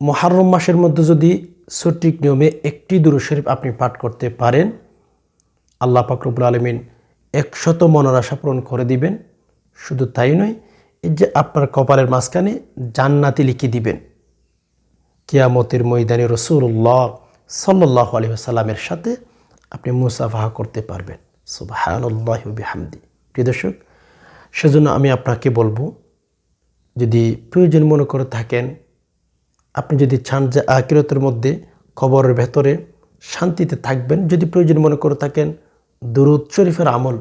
মহারম মাসের মধ্যে যদি সঠিক নিয়মে একটি দুরুদ শরীফ আপনি পাঠ করতে পারেন, আল্লাহ পাকরবুল আলমিন একশত মনের আশা পূরণ করে দিবেন। শুধু তাই নয়, এই যে আপনার কপালের মাঝখানে জান্নাতি লিখে দিবেন। কিয়ামতের ময়দানে রসুল্লাহ সাল্লাহ আলী সাল্লামের সাথে আপনি মুসাফাহা করতে পারবেন। সুবাহানুল্লাহ বিহামদি। প্রিয় দর্শক, সেজন্য আমি আপনাকে বলব, যদি প্রয়োজন মনে করে থাকেন আপনি যদি চান যে আকিরতের মধ্যে খবরের ভেতরে শান্তিতে থাকবেন, যদি প্রয়োজন মনে করে থাকেন দুরুদ শরীফের আমল,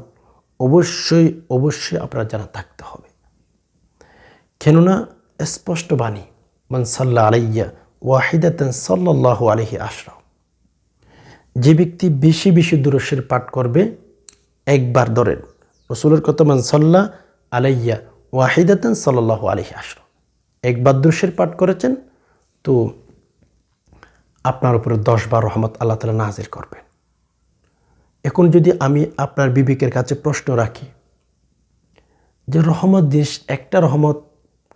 অবশ্যই অবশ্যই আপনার জানা থাকতে হবে। কেননা স্পষ্ট বাণী, মান সাল্লাহ আলাইয়া ওয়াহিদাতেন সাল্লাহ আলহি আশরাফ যে ব্যক্তি বেশি বেশি দূরস্বের পাঠ করবে, একবার ধরেন রসুলের কত মান সাল্লাহ আলাইয়া ওয়াহিদাতেন সাল্লাহ আলহি আশরাফ একবার দৃশ্যের পাঠ করেছেন তো আপনার উপরে দশ বার রহমত আল্লাহ তালা নাজির করবেন। এখন যদি আমি আপনার বিবেকের কাছে প্রশ্ন রাখি, যে রহমত জিনিস, একটা রহমত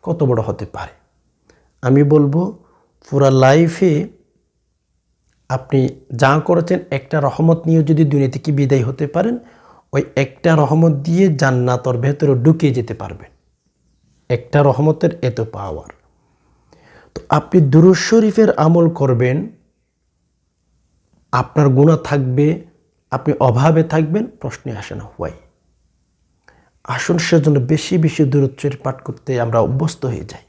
কত বড় হতে পারে? আমি বলব, পুরা লাইফে আপনি যা করেছেন, একটা রহমত নিয়ে যদি দুনিয়া থেকে বিদায় হতে পারেন, ওই একটা রহমত দিয়ে জান্নাতর ভেতরে ঢুকে যেতে পারবেন। একটা রহমতের এত পাওয়ার তো আপনি দুরুজ শরীফের আমল করবেন, আপনার গুণা থাকবে, আপনি অভাবে থাকবেন, প্রশ্নে আসে না হোয়াই। আসুন সেজন্য বেশি বেশি দূরত্ব পাঠ করতে আমরা অভ্যস্ত হয়ে যাই।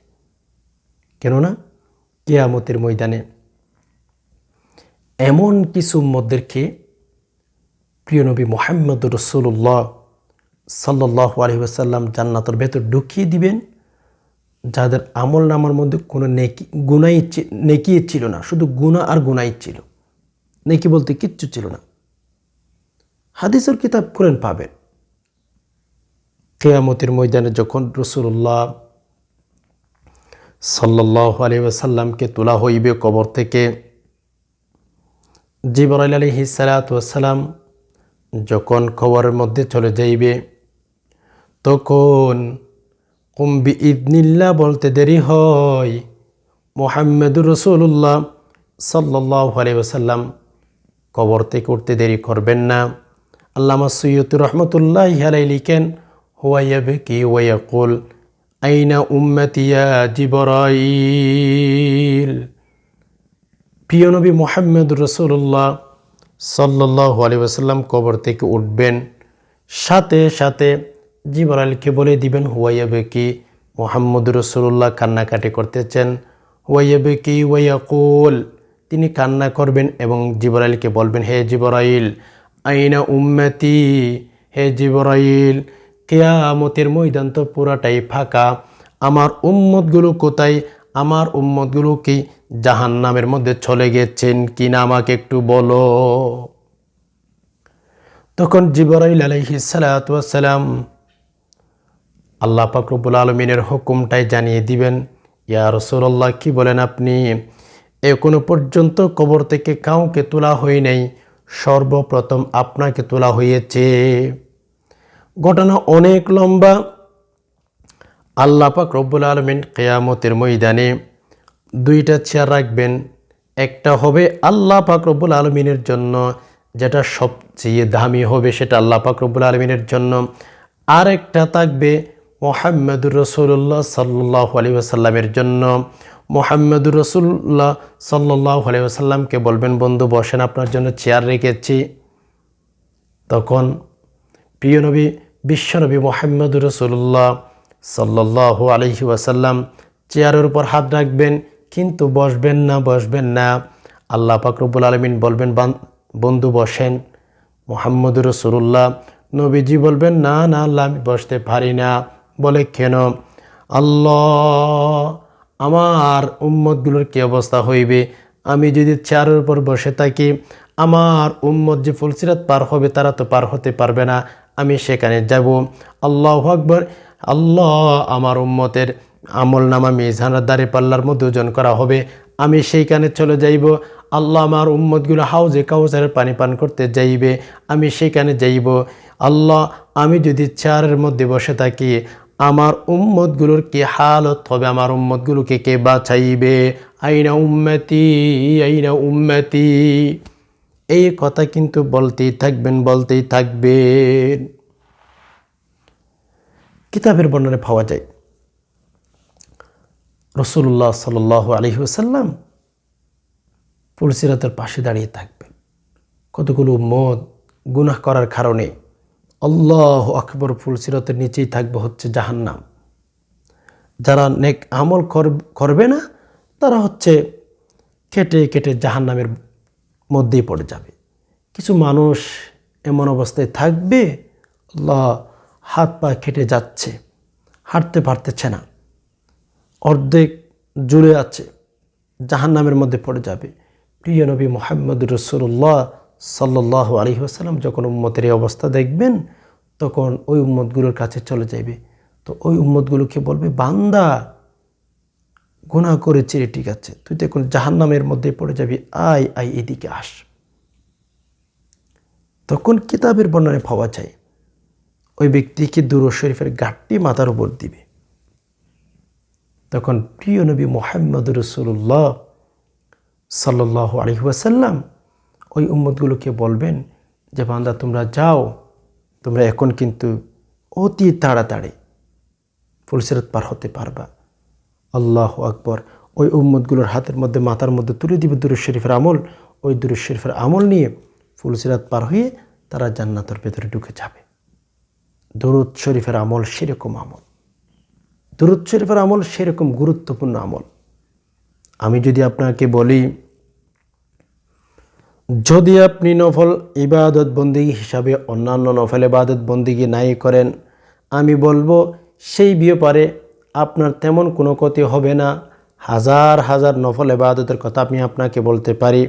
কেননা কেয়ামতের ময়দানে এমন কিছু মধ্যেরকে প্রিয় নবী মোহাম্মদ রসুল্লাহ সাল্লাহ আলহিবাসাল্লাম জান্নাতের ভেতর ঢুকিয়ে দিবেন যাদের আমল নামার মধ্যে কোনো নেকি গুণাই নেকি ছিল না। শুধু গুণা আর গুণাই ছিল। নেকি বলতে কিচ্ছু ছিল না। হাদিসের কিতাব খুলেন পাবেন। কেয়ামতির ময়দানে যখন রসুল্লাহ সাল্লাহ আলী সাল্লামকে তোলা হইবে কবর থেকে, জিবরাইল আলী হিসালাতাম যখন খবরের মধ্যে চলে যাইবে, তখন কুম্বি ইদনিল্লা বলতে দেরি হয়। মোহাম্মদুর রসুল্লাহ সাল্লাহ আলী ওসাল্লাম কবর থেকে উঠতে দেরি করবেন না। আল্লামা সৈয়দুর রহমতুল্লাহ আলাই লিখেন হুয়াইয়াবে কি ওয়াইয়াকুল আইনা উম্মতিয়া জিবরাইল? প্রিয় নবী মোহাম্মদ রসুল্লাহ সাল্লাহ আলী ওসাল্লাম কবর থেকে উঠবেন। সাথে সাথে জিবরাইলকে বলে দিবেন, হুয়াইয়াবে কি মোহাম্মদ রসুল্লাহ কান্নাকাটি করতেছেন? হুয়াইয়াবে কি ওয়াইয়াকুল? তিনি কান্না করবেন এবং জিবরাইলকে বলবেন, হে জিবরাইল, আইনা উম্মতি? হে জিবরাইল, কেয়ামতের ময়দান তো পুরাটাই ফাঁকা। আমার উম্মতগুলো কোথায়? আমার উম্মতগুলো কি জাহান নামের মধ্যে চলে গেছেন কিনা আমাকে একটু বলো। তখন জিবরাইল আলহি সালাম আল্লাহ পাকরবুল আলমিনের হুকুমটাই জানিয়ে দিবেন, ইয়া রসুল্লাহ কি বলেন আপনি? এখনও পর্যন্ত কবর থেকে কাউকে তোলা হয় নাই, সর্বপ্রথম আপনাকে তোলা হয়েছে। ঘটনা অনেক লম্বা। আল্লাহ পাক রব্বুল আলমিন কেয়ামতের ময়দানে দুইটা চেয়ার রাখবেন। একটা হবে আল্লাহ পাক রব্বুল আলমিনের জন্য, যেটা সবচেয়ে দামি হবে সেটা আল্লাহ পাক রব্বুল আলমিনের জন্য। আর একটা থাকবে মোহাম্মদুর রসুল্লাহ সাল্লাহ আলী আসাল্লামের জন্য। মোহাম্মদুর রসুল্লাহ সাল্লাহ আলী আসাল্লামকে বলবেন, বন্ধু, বসেন, আপনার জন্য চেয়ার রেখেছি। তখন প্রিয় নবী বিশ্বনবী মোহাম্মদুর রসুল্লাহ সাল্লাহ আলহি ওয়াসাল্লাম চেয়ারের উপর হাত রাখবেন, কিন্তু বসবেন না বসবেন না। আল্লাহ ফাকরবুল আলমিন বলবেন বন্ধু, বসেন। মোহাম্মদুর রসুল্লাহ নবীজি বলবেন, না না, আল্লাহ, আমি বসতে পারি না। বলে, কেন? আল্লাহ, আমার উম্মতগুলোর কী অবস্থা হইবে? আমি যদি চেয়ারের উপর বসে থাকি, আমার উম্মত যে ফুলসিরাত পার হবে, তারা তো পার হতে পারবে না। আমি সেখানে যাব। আল্লাহ আকবর। আল্লাহ, আমার উম্মতের আমল নামা মিজানার দ্বারে পাল্লার মধ্যে ওজন করা হবে। আমি সেইখানে চলে যাইব। আল্লাহ আমার উম্মতগুলো হাউজে কাউসারের পানি পান করতে যাইবে। আমি সেইখানে যাইব। আল্লাহ, আমি যদি চেয়ারের মধ্যে বসে থাকি আমার উম্মতগুলোর কি হালত হবে? আমার উম্মতগুলোকে কে বাঁচাইবে? আইনা উম্মতি আইনা উম্মতি। এই কথা কিন্তু বলতেই থাকবেন বলতেই থাকবেন। কিতাবের বর্ণনা পাওয়া যায়। রসুল্লাহ সাল আলহি ওসাল্লাম পুলসিরাতের পাশে দাঁড়িয়ে থাকবেন। কতগুলো মদ গুনাহ করার কারণে আল্লাহ আকবর ফুলসিরতের নিচেই থাকবে হচ্ছে জাহান্নাম। যারা নেক আমল করবে না, তারা হচ্ছে কেটে কেটে জাহান্নামের মধ্যেই পড়ে যাবে। কিছু মানুষ এমন অবস্থায় থাকবে, আল্লাহ হাত পা খেটে যাচ্ছে, হাঁটতে পারতেছে না, অর্ধেক জুড়ে আছে, জাহান্নামের মধ্যে পড়ে যাবে। প্রিয় নবী মোহাম্মদ রসুল্লাহ সাল্লাহ আলী আসাল্লাম যখন উম্মতের এই অবস্থা দেখবেন, তখন ওই উম্মতগুলোর কাছে চলে যাইবে। তো ওই উম্মতগুলোকে বলবে, বান্দা গুণা করেছি রে, ঠিক আছে। তুই তো এখন জাহান্নামের মধ্যে পড়ে যাবি, আয় আয়, এদিকে আস। তখন কিতাবের বর্ণনে পাওয়া যায়, ওই ব্যক্তিকে দুর শরীফের গাঠটি মাথার উপর দিবে। তখন প্রিয় নবী মোহাম্মদ রসুল্লাহ সাল্লাহ আলহিহাসাল্লাম ওই উম্মতগুলোকে বলবেন যে, বান্দা, তোমরা যাও, তোমরা এখন কিন্তু অতি তাড়াতাড়ি ফুলসিরত পার হতে পারবা। আল্লাহ আকবর। ওই উম্মতগুলোর হাতের মধ্যে, মাথার মধ্যে তুলে দিবে দুরুজ শরীফের আমল। ওই দুরুজ শরীফের আমল নিয়ে ফুলসিরাত পার হয়ে তারা জান্নাতের ভেতরে ঢুকে যাবে। দরুদ শরীফের আমল সেরকম আমল। দরুদ শরীফের আমল সেরকম গুরুত্বপূর্ণ আমল। আমি যদি আপনাকে বলি যদি আপনি নফল ইবাদত বন্দিগি হিসাবে অন্যান্য নফল ইবাদত বন্দিগি নাই করেন, আমি বলব, সেই ব্যাপারে আপনার তেমন কোনো ক্ষতি হবে না। হাজার হাজার নফল ইবাদতের কথা আমি আপনাকে বলতে পারি।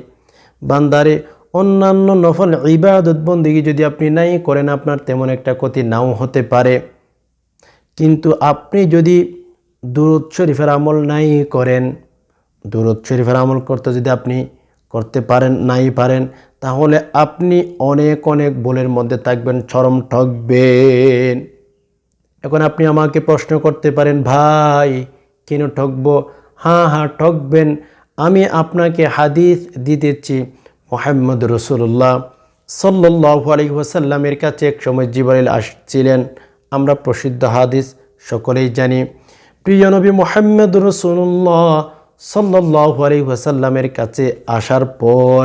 বান্দারে, অন্যান্য নফল ইবাদত বন্দিগি যদি আপনি নাই করেন, আপনার তেমন একটা ক্ষতি নাও হতে পারে। কিন্তু আপনি যদি দুরুদ শরীফের আমল নাই করেন, দুরুদ শরীফের আমল করতে যদি আপনি করতে পারেন, নাই পারেন, তাহলে আপনি অনেক অনেক বলের মধ্যে থাকবেন, চরম ঠকবেন। এখন আপনি আমাকে প্রশ্ন করতে পারেন, ভাই, কেন ঠকবো? হ্যাঁ হ্যাঁ ঠকবেন। আমি আপনাকে হাদিস দিতেছি মোহাম্মদ রসুল্লাহ সাল্লাহ আলী ওয়াসাল্লামের কাছে এক সময় জিবরাইল আসছিলেন। আমরা প্রসিদ্ধ হাদিস সকলেই জানি। প্রিয় নবী মোহাম্মদ রসুল্লাহ সাল্লাহ আলী ওয়াসাল্লামের কাছে আসার পর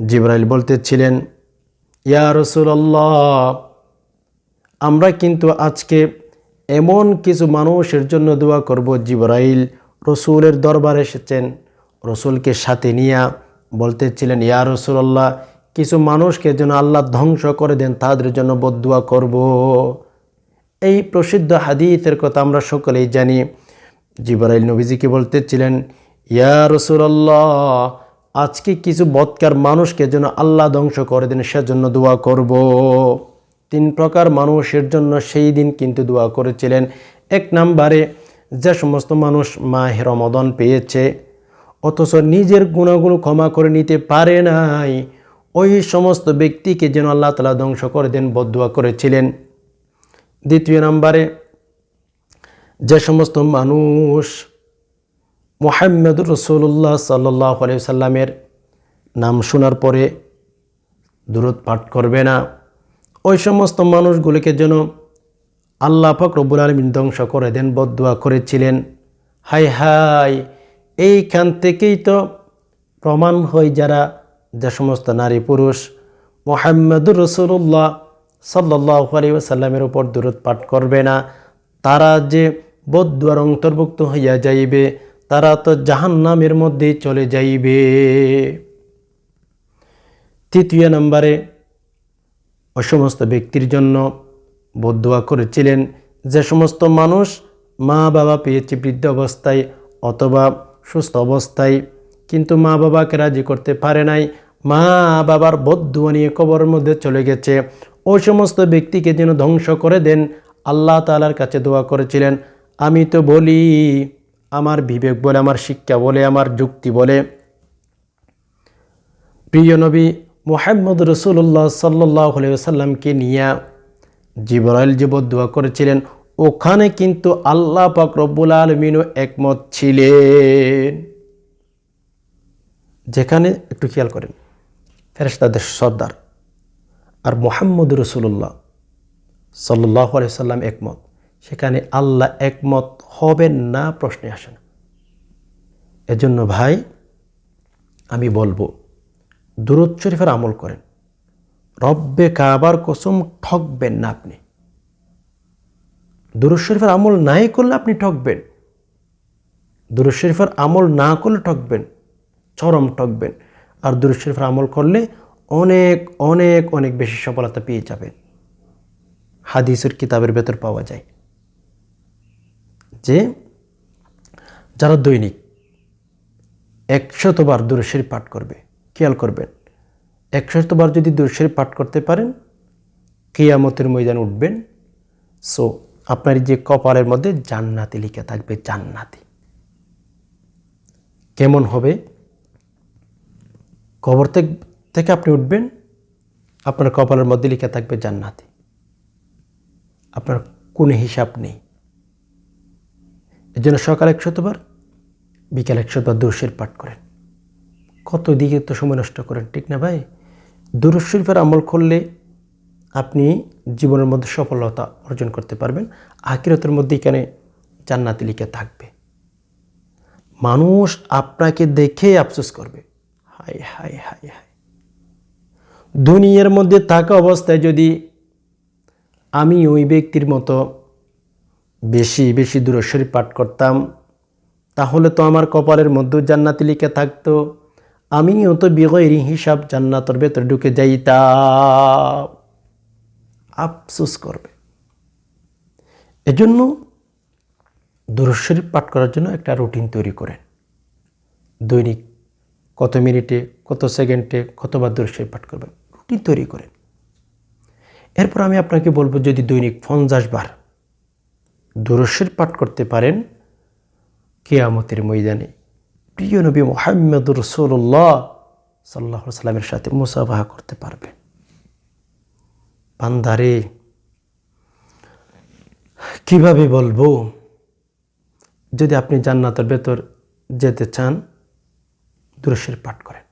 জিবরাইল বলতেছিলেন, ইয়া রসুল্লাহ আমরা কিন্তু আজকে এমন কিছু মানুষের জন্য দোয়া করব। জিবরাইল রসুলের দরবারে এসেছেন, রসুলকে সাথে নিয়ে বলতেছিলেন, ইয়া রসুল্লাহ কিছু মানুষকে যেন আল্লাহ ধ্বংস করে দেন, তাদের জন্য বদুয়া করব। এই প্রসিদ্ধ হাদিসের কথা আমরা সকলেই জানি। জিবরাইল নবীজিকে বলতেছিলেন, ইয়া রসুল্লাহ আজকে কিছু বৎকার মানুষকে যেন আল্লাহ ধ্বংস করে দেন, সেজন্য দোয়া করব। তিন প্রকার মানুষের জন্য সেই দিন কিন্তু দোয়া করেছিলেন। এক নাম্বারে, যে সমস্ত মানুষ মাহ রমদন পেয়েছে, অথচ নিজের গুণাগুলো ক্ষমা করে নিতে পারে নাই, ওই সমস্ত ব্যক্তিকে যেন আল্লাহ তালা ধ্বংস করে দেন বদুয়া করেছিলেন। দ্বিতীয় নম্বরে যে সমস্ত মানুষ মোহাম্মদ রসুল্লাহ সাল্লাহ সাল্লামের নাম শোনার পরে দূরত পাঠ করবে না। ওই সমস্ত মানুষগুলিকে যেন আল্লাহ পাক রব্বুল আলমিন ধ্বংস করে দেন বদুয়া করেছিলেন। হাই হাই, এইখান থেকেই তো প্রমাণ হয় যারা যে সমস্ত নারী পুরুষ। মোহাম্মদুর রসুল্লাহ সাল্লাহ আলী সাল্লামের উপর দূরত পাঠ করবে না। তারা যে বদুয়ার অন্তর্ভুক্ত হইয়া যাইবে, তারা তো জাহান্নামের মধ্যেই চলে যাইবে। তৃতীয় নম্বরে ওই সমস্ত ব্যক্তির জন্য বদুয়া করেছিলেন। যে সমস্ত মানুষ মা বাবা পেয়েছে বৃদ্ধ অবস্থায় অথবা সুস্থ অবস্থায়, কিন্তু মা বাবাকে রাজি করতে পারে নাই। মা বাবার বদুয়া নিয়ে কবরের মধ্যে চলে গেছে। ওই সমস্ত ব্যক্তিকে যেন ধ্বংস করে দেন, আল্লাহ তালার কাছে দোয়া করেছিলেন। আমি তো বলি, আমার বিবেক বলে, আমার শিক্ষা বলে, আমার যুক্তি বলে। প্রিয় নবী মোহাম্মদ রসুল্লাহ সাল্লাহ সাল্লামকে নিয়ে জিবরাইল যে দোয়া করেছিলেন। ওখানে কিন্তু আল্লাহ পাক রব্বুল আলমিনও একমত ছিলেন। যেখানে একটু খেয়াল করেন ফেরেস্তাদের সর্দার আর মোহাম্মদ রসুল্লাহ সাল্লাহ সাল্লাম একমত। সেখানে আল্লাহ একমত হবেন না প্রশ্নে আসে না এজন্য ভাই, আমি বলব, দুরুদ শরীফের আমল করেন। রব্বে কাবার কসম ঠকবেন না আপনি। দুরুদ শরীফের আমল নাই করলে আপনি ঠকবেন। দুরুদ শরীফের আমল না করলে ঠকবেন, চরম ঠকবেন। আর দুরুদ শরীফের আমল করলে অনেক অনেক অনেক বেশি সফলতা পেয়ে যাবেন। হাদিসের কিতাবের ভেতর পাওয়া যায়। যে যারা দৈনিক একশতবার দুরুদ পাঠ করবে, খেয়াল করবেন একশতবার যদি দুরুদ পাঠ করতে পারেন, কেয়ামতের ময়দান উঠবেন। সো আপনার যে কপালের মধ্যে জান্নাতি লিখে থাকবে, জান্নাতি। কেমন হবে? কবর থেকে আপনি উঠবেন, আপনার কপালের মধ্যে লিখে থাকবে জান্নাতি। আপনার কোনো হিসাব নেই। এর জন্য সকাল একশতবার বিকাল একশতবার দুরশির পাঠ করেন। কত দিকে তো সময় নষ্ট করেন, ঠিক না ভাই? দুরুশরীফের আমল করলে আপনি জীবনের মধ্যে সফলতা অর্জন করতে পারবেন আকিরতের মধ্যে এখানে জান্নাতি লিখে থাকবে। মানুষ আপনাকে দেখে আফসোস করবে। হাই হাই হাই হাই দুনিয়ার মধ্যে থাকা অবস্থায় যদি আমি ওই ব্যক্তির মতো বেশি বেশি দূরস্বরী পাঠ করতাম। তাহলে তো আমার কপালের মধ্যে জান্নাতি লিখে থাকতো। আমিও তো বিগৈরি হিসাব জান্নাতর ভেতরে ঢুকে যাইতাম। আফসোস করবে। এজন্য দুরুশরীফ পাঠ করার জন্য একটা রুটিন তৈরি করেন। দৈনিক কত মিনিটে, কত সেকেন্ডে কতবার দুরুশরীফ পাঠ করবেন? রুটিন তৈরি করেন। এরপর আমি আপনাকে বলব যদি দৈনিক পঞ্চাশ বার দুরুশরীফ পাঠ করতে পারেন কেয়ামতের ময়দানে। প্রিয় নবী মোহাম্মদ রসুল্লাহ সাল্লাহ সাল্লামের সাথে মুসাফাহা করতে পারবেন। বান্দারে, কীভাবে বলব? যদি আপনি জান্নাতের ভেতর যেতে চান দুরুশরীফ পাঠ করেন।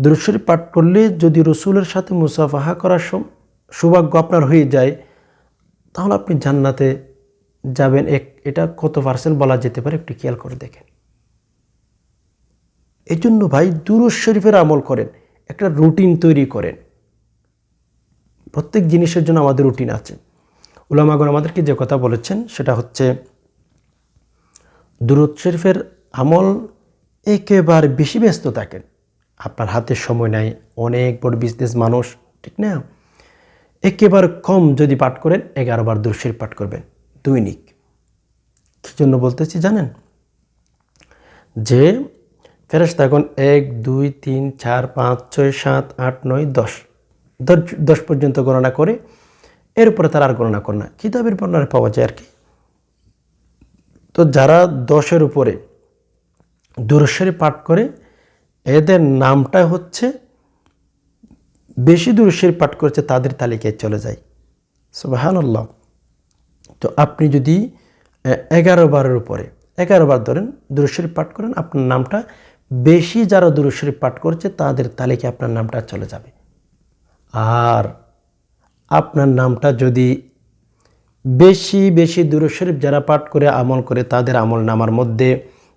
দুরুশরীফ পাঠ করলে যদি রসুলের সাথে মুসাফাহা করার সৌভাগ্য আপনার হয়ে যায় তাহলে আপনি জান্নাতে যাবেন এক এটা কত পার্সেন্ট বলা যেতে পারে? একটু খেয়াল করে দেখেন। এই জন্য ভাই দুরুজ শরীফের আমল করেন, একটা রুটিন তৈরি করেন। প্রত্যেক জিনিসের জন্য আমাদের রুটিন আছে। উলামাগর আমাদেরকে যে কথা বলেছেন, সেটা হচ্ছে দুরুদ শরীফের আমল একেবারে বেশি ব্যস্ত থাকেন। আপনার হাতে সময় নাই, অনেক বড় বিজনেস মানুষ, ঠিক না? একেবারে কম যদি পাঠ করেন, এগারো বার দুরশরীফ পাঠ করবেন। দৈনিক কী জন্য বলতেছি জানেন? যে ফেরেস্তা এখন এক, দুই, তিন, চার, পাঁচ, ছয়, সাত, আট, নয়, দশ দশ পর্যন্ত গণনা করে এর উপরে তারা আর গণনা করে না। কিতাবের বর্ণনা পাওয়া যায় আর কি? তো যারা দশের উপরে দূরস্বরে পাঠ করে, এদের নামটা হচ্ছে বেশি দূর দূরস্বরে পাঠ করেছে, তাদের তালিকায় চলে যায়। সুবাহান আল্লাহ তো আপনি যদি এগারো বারের উপরে, এগারো বার ধরেন দূরস্বরী পাঠ করেন, আপনার নামটা বেশি যারা দূরস্বরী পাঠ করছে, তাদের তালিকায় আপনার নামটা চলে যাবে। আর আপনার নামটা যদি বেশি বেশি দূরশরীফ যারা পাঠ করে, আমল করে, তাদের আমল নামার মধ্যে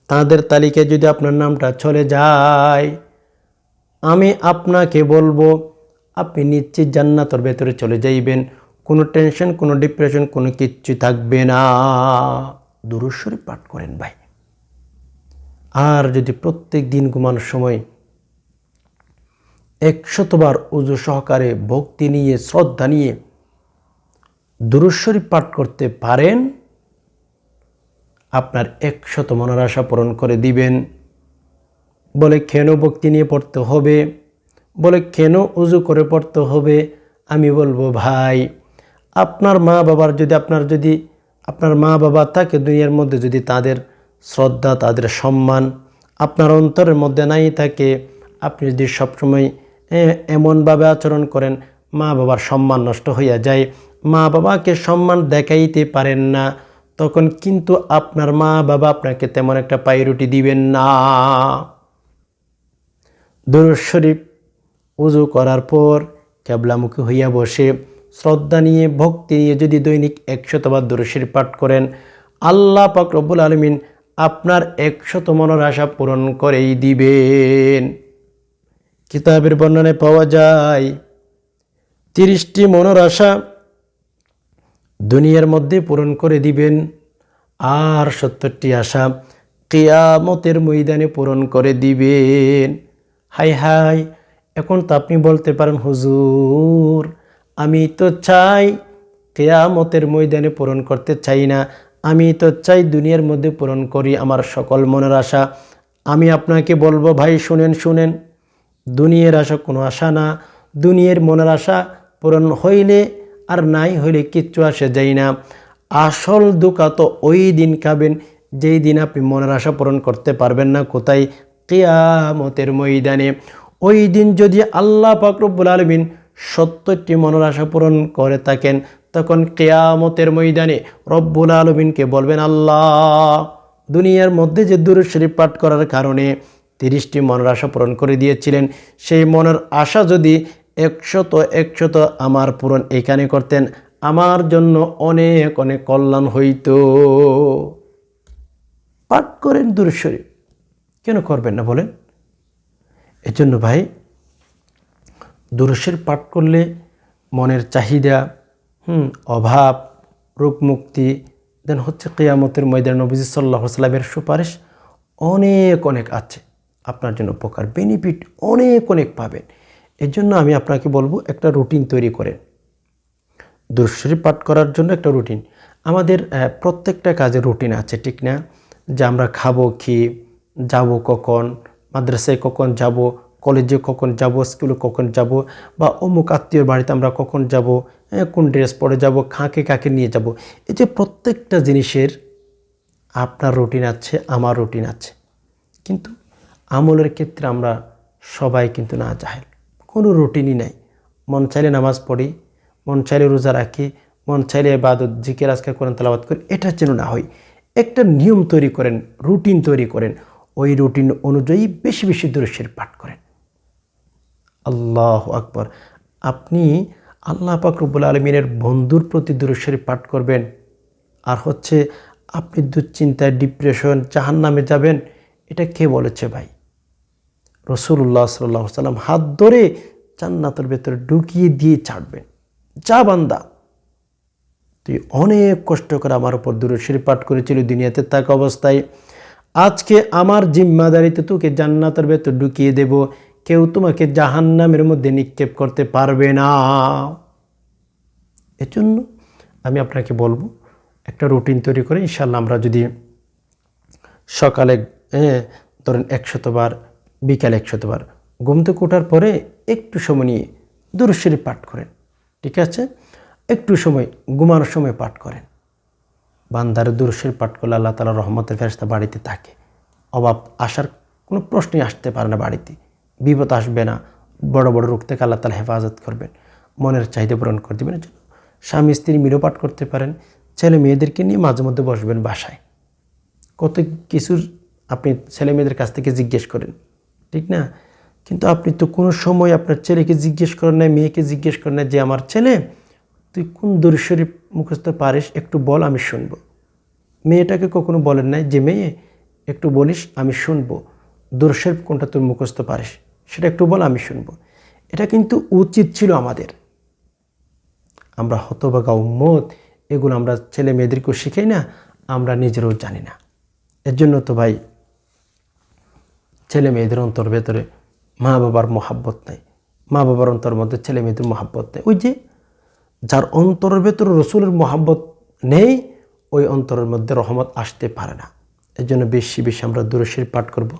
তাদের তালিকায় যদি আপনার নামটা চলে যায়, আমি আপনাকে বলব আপনি নিশ্চিত জান্নাতর ভেতরে চলে যাইবেন। কোনো টেনশন কোনো ডিপ্রেশন কোনো কিচ্ছু থাকবে না। দুরুশ্বরী পাঠ করেন ভাই। আর যদি প্রত্যেক দিন ঘুমানোর সময় একশতবার উজু সহকারে ভক্তি নিয়ে, শ্রদ্ধা নিয়ে দুরুশ্বরী পাঠ করতে পারেন, আপনার একশত মনের আশা পূরণ করে দিবেন। বলে কেন ভক্তি নিয়ে পড়তে হবে। বলে, কেন উজু করে পড়তে হবে? আমি বলব, ভাই, আপনার মা বাবার যদি আপনার যদি, আপনার মা বাবা থাকে দুনিয়ার মধ্যে যদি তাদের শ্রদ্ধা, তাদের সম্মান আপনার অন্তরের মধ্যে নাই থাকে, আপনি যদি সবসময় এমনভাবে আচরণ করেন, মা বাবার সম্মান নষ্ট হইয়া যায়। মা বাবাকে সম্মান দেখাইতে পারেন না, তখন কিন্তু আপনার মা বাবা আপনাকে তেমন একটা পাইরুটি দিবেন না। দরুদ শরীফ উজু করার পর ক্যাবলামুখী হইয়া বসে শ্রদ্ধা নিয়ে, ভক্তি নিয়ে যদি দৈনিক একশতবার দরুদ শরীফ পাঠ করেন, আল্লাহ পাক রব্বুল আলমিন আপনার একশত মনের আশা পূরণ করেই দিবেন। কিতাবের বর্ণনায় পাওয়া যায়, তিরিশটি মনের আশা দুনিয়ার মধ্যে পূরণ করে দিবেন আর সত্তরটি আশা কেয়ামতের ময়দানে পূরণ করে দিবেন। হাই হাই এখন তো আপনি বলতে পারেন, হুজুর, আমি তো চাই কেয়ামতের ময়দানে পূরণ করতে চাই না। আমি তো চাই দুনিয়ার মধ্যে পূরণ করি আমার সকল মনের আশা। আমি আপনাকে বলব, ভাই, শুনেন শুনেন, দুনিয়ার আশা কোনো আশা না। দুনিয়ার মনের আশা পূরণ হইলে আর নাই হইলে কিচ্ছু আসে যায় না। আসল দুঃখা তো ওই দিন খাবেন যেই দিন আপনি মনের আশা পূরণ করতে পারবেন না কোথায়? কেয়ামতের ময়দানে। ওই দিন যদি আল্লাহ পাকরব্বুল আলমিন সত্তরটি মনের আশা পূরণ করে থাকেন, তখন কেয়ামতের ময়দানে রব্বুল আলমিনকে বলবেন, আল্লাহ, দুনিয়ার মধ্যে যে দূর শরীফ পাঠ করার কারণে তিরিশটি মনের আশা পূরণ করে দিয়েছিলেন, সেই মনের আশা যদি একশত একশত আমার পূরণ এখানে করতেন, আমার জন্য অনেক অনেক কল্যাণ হইত। পাঠ করেন দূর শরীফ। কেন করবেন না বলেন? এজন্য ভাই, দুরুশের পাঠ করলে মনের চাহিদা, হুম, অভাব, রোগ মুক্তি, দেন হচ্ছে কেয়ামতের ময়দান নবীজ সাল্লাহ সাল্লামের সুপারিশ অনেক অনেক আছে। আপনার জন্য উপকার বেনিফিট অনেক অনেক পাবেন। এর জন্য আমি আপনাকে বলব, একটা রুটিন তৈরি করেন। দুরশরীফ পাঠ করার জন্য একটা রুটিন আমাদের প্রত্যেকটা কাজে রুটিন আছে, ঠিক না? যে আমরা খাব কি, যাব কখন মাদ্রাসায় কখন যাব কলেজে কখন যাব স্কুলে কখন যাব বা অমুক আত্মীয়র বাড়িতে আমরা কখন যাব হ্যাঁ, কোন ড্রেস পরে যাব খাঁকে কাকে নিয়ে যাব এই যে প্রত্যেকটা জিনিসের আপনার রুটিন আছে আমার রুটিন আছে। কিন্তু আমলের ক্ষেত্রে আমরা সবাই কিন্তু না জাহেল। কোনো রুটিনই নাই। মন চাইলে নামাজ পড়ি মন চাইলে রোজা রাখি মন চাইলে বাদত জিকে আজকে করেন তালাবাদ করি এটা যেন না হয়। একটা নিয়ম তৈরি করেন রুটিন তৈরি করেন ওই রুটিন অনুযায়ী বেশি বেশি দৃশ্যের পাঠ করেন। আল্লাহ আকবর। আপনি আল্লাহ পাক রব্বুল আলমিনের বন্ধুর প্রতি দূরেশ্বরী পাঠ করবেন। আর হচ্ছে আপনি দুশ্চিন্তায় ডিপ্রেশন জাহান নামে যাবেন, এটা কে বলেছে ভাই? রসুল্লাহ সাল্লাহ সাল্লাম হাত ধরে জান্নাতের ভেতরে ঢুকিয়ে দিয়ে ছাড়বেন। যা বান্দা। তুই অনেক কষ্ট করে আমার উপর দূরশির পাঠ করেছিল, দুনিয়াতে থাকা অবস্থায়। আজকে আমার জিম্মাদারিতে তোকে জান্নাতের ভেতর ঢুকিয়ে দেব। কেউ তোমাকে জাহান্নামের মধ্যে নিক্ষেপ করতে পারবে না। এজন্য আমি আপনাকে বলব, একটা রুটিন তৈরি করে ইনশাল্লাহ আমরা যদি সকালে ধরেন একশতবার, বিকালে একশতবার ঘুম থেকে ওঠার পরে একটু সময় নিয়ে দূরশরী পাঠ করেন, ঠিক আছে? একটু সময়, ঘুমানোর সময় পাঠ করেন। বান্দার দূরশরী পাঠ করলে আল্লাহ তালা রহমতের ফেরস্তা বাড়িতে থাকে। অভাব আসার কোনো প্রশ্নই আসতে পারে না বাড়িতে। বিপদ আসবে না। বড় বড় রোগ থেকে আল্লাহ তালা হেফাজত করবেন। মনের চাহিদা পূরণ করে দেবেন। এজন্য স্বামী, স্ত্রী মিলেও পাঠ করতে পারেন। ছেলে মেয়েদেরকে নিয়ে মাঝে মধ্যে বসবেন বাসায়। কত কিছুর আপনি ছেলে মেয়েদের কাছ থেকে জিজ্ঞেস করেন, ঠিক না? কিন্তু আপনি তো কোনো সময় আপনার ছেলেকে জিজ্ঞেস করেন না মেয়েকে জিজ্ঞেস করেন না যে, আমার ছেলে, তুই কোন দূরেশ্বরী মুখস্থ পারিস, একটু বল, আমি শুনব। মেয়েটাকে কখনো বলেন নাই, যে মেয়ে, একটু বলিস, আমি শুনব। দূরশরীফ কোনটা তোর মুখস্থ পারিস? সেটা একটু বল, আমি শুনব। এটা কিন্তু উচিত ছিল আমাদের। আমরা হতবাগা উম্মত, এগুলো আমরা ছেলে মেয়েদেরকেও শিখাই না, আমরা নিজেরাও জানি না। এর জন্য তো ভাই, ছেলে মেয়েদের অন্তর ভেতরে মা বাবার মহাব্বত নাই। মা বাবার অন্তর মধ্যে ছেলে মেয়েদের মহাব্বত নেই। ওই যে যার অন্তরের ভেতরে রসুলের মহাব্বত নেই, ওই অন্তরের মধ্যে রহমত আসতে পারে না। এর জন্য বেশি বেশি আমরা দূরশির পাঠ করব।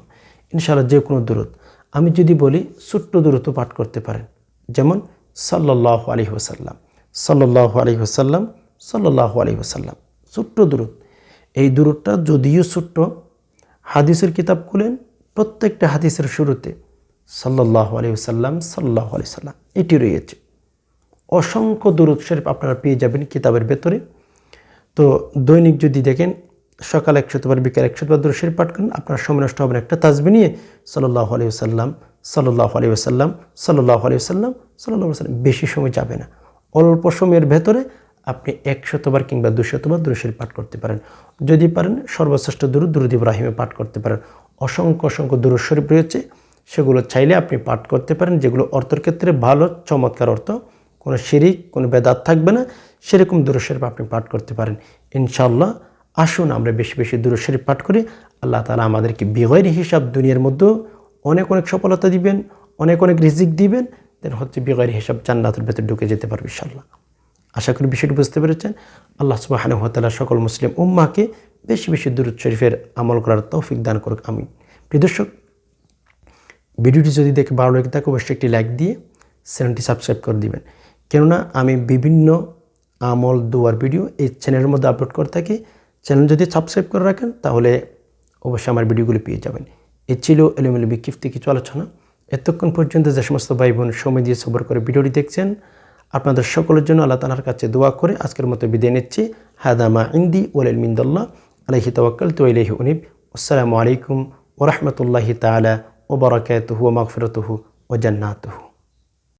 ইনশাআল্লাহ যে কোনো দূরত। আমি যদি বলি, ছোট্ট দূরত্ব পাঠ করতে পারেন। যেমন সাল্লাহ আলী ওসাল্লাম সাল্লাহ আলী ওসাল্লাম সাল্লাহ আলী ওসাল্লাম ছোট্ট দূরত। এই দূরতটা যদিও ছোট্ট, হাদিসের কিতাব খুলেন প্রত্যেকটা হাদিসের শুরুতে সাল্লাহ আলী ওসাল্লাম সাল্লাহ আলি সাল্লাম এটি রয়েছে। অসংখ্য দুরুদ শরীফ আপনারা পেয়ে যাবেন কিতাবের ভেতরে। তো দৈনিক যদি দেখেন, সকাল একশতবার বিকেল একশতবার দুরুদ শরীফ পাঠ করেন, আপনার সময় নষ্ট হবেন একটা তাজবি নিয়ে সাল্লাহ আলী সাল্লাম সাল্লাহ আলী সাল্লাম সাল্লাহ আলী সাল্লাম সাল্লাহ সাল্লাম বেশি সময় যাবে না। অল্প সময়ের ভেতরে আপনি একশতবার কিংবা দুশতবার শরীফ পাঠ করতে পারেন। যদি পারেন, সর্বশ্রেষ্ঠ দুরুদ দুরুদ ইব্রাহিমে পাঠ করতে পারেন। অসংখ্য অসংখ্য দুরুদ শরীফ রয়েছে, সেগুলো চাইলে আপনি পাঠ করতে পারেন, যেগুলো অর্থের ক্ষেত্রে ভালো, চমৎকার অর্থ। কোনো শিরিক, কোনো বেদাত থাকবে না। সেরকম দুরুদ আপনি পাঠ করতে পারেন। ইনশাল্লাহ আসুন আমরা বেশি বেশি দুরুদ শরীফ পাঠ করি। আল্লাহ তালা আমাদেরকে বিগয়ের হিসাব দুনিয়ার মধ্যেও অনেক অনেক সফলতা দিবেন, অনেক অনেক রিজিক দিবেন। দেন হচ্ছে বিগয়ের হিসাব জান্নাতের ভেতরে ঢুকে যেতে পারবে ইনশাল্লাহ আশা করি বিষয়টি বুঝতে পেরেছেন। আল্লাহ সুবাহানুহতাল্লাহ সকল মুসলিম উম্মাকে বেশি বেশি দুরুদ শরীফের আমল করার তৌফিক দান করুক আমি প্রিয় দর্শক, ভিডিওটি যদি দেখে ভালো লেগে থাকে, অবশ্যই একটি লাইক দিয়ে চ্যানেলটি সাবস্ক্রাইব করে দিবেন। কেননা আমি বিভিন্ন আমল দুয়ার ভিডিও এই চ্যানেলের মধ্যে আপলোড করে থাকি। চ্যানেল যদি সাবস্ক্রাইব করে রাখেন, তাহলে অবশ্যই আমার ভিডিওগুলি পেয়ে যাবেন। এ ছিল এলোমেলো বিক্ষিপ্তি কিছু আলোচনা। এতক্ষণ পর্যন্ত যে সমস্ত ভাই বোন সময় দিয়ে সবর করে ভিডিওটি দেখছেন, আপনাদের সকলের জন্য আল্লাহ তালার কাছে দোয়া করে আজকের মতো বিদায় নিচ্ছি। হাদামা ইন্দি ওয়াল মিন্দল্লাহ আলহি তওয়াক্কাল তো ইলাইহি উনিব। আসসালামু আলাইকুম ওরহমতুল্লাহি তালা ওবরাকাতুহু ওয়া মাগফিরাতুহু ওয়া জান্নাতুহু।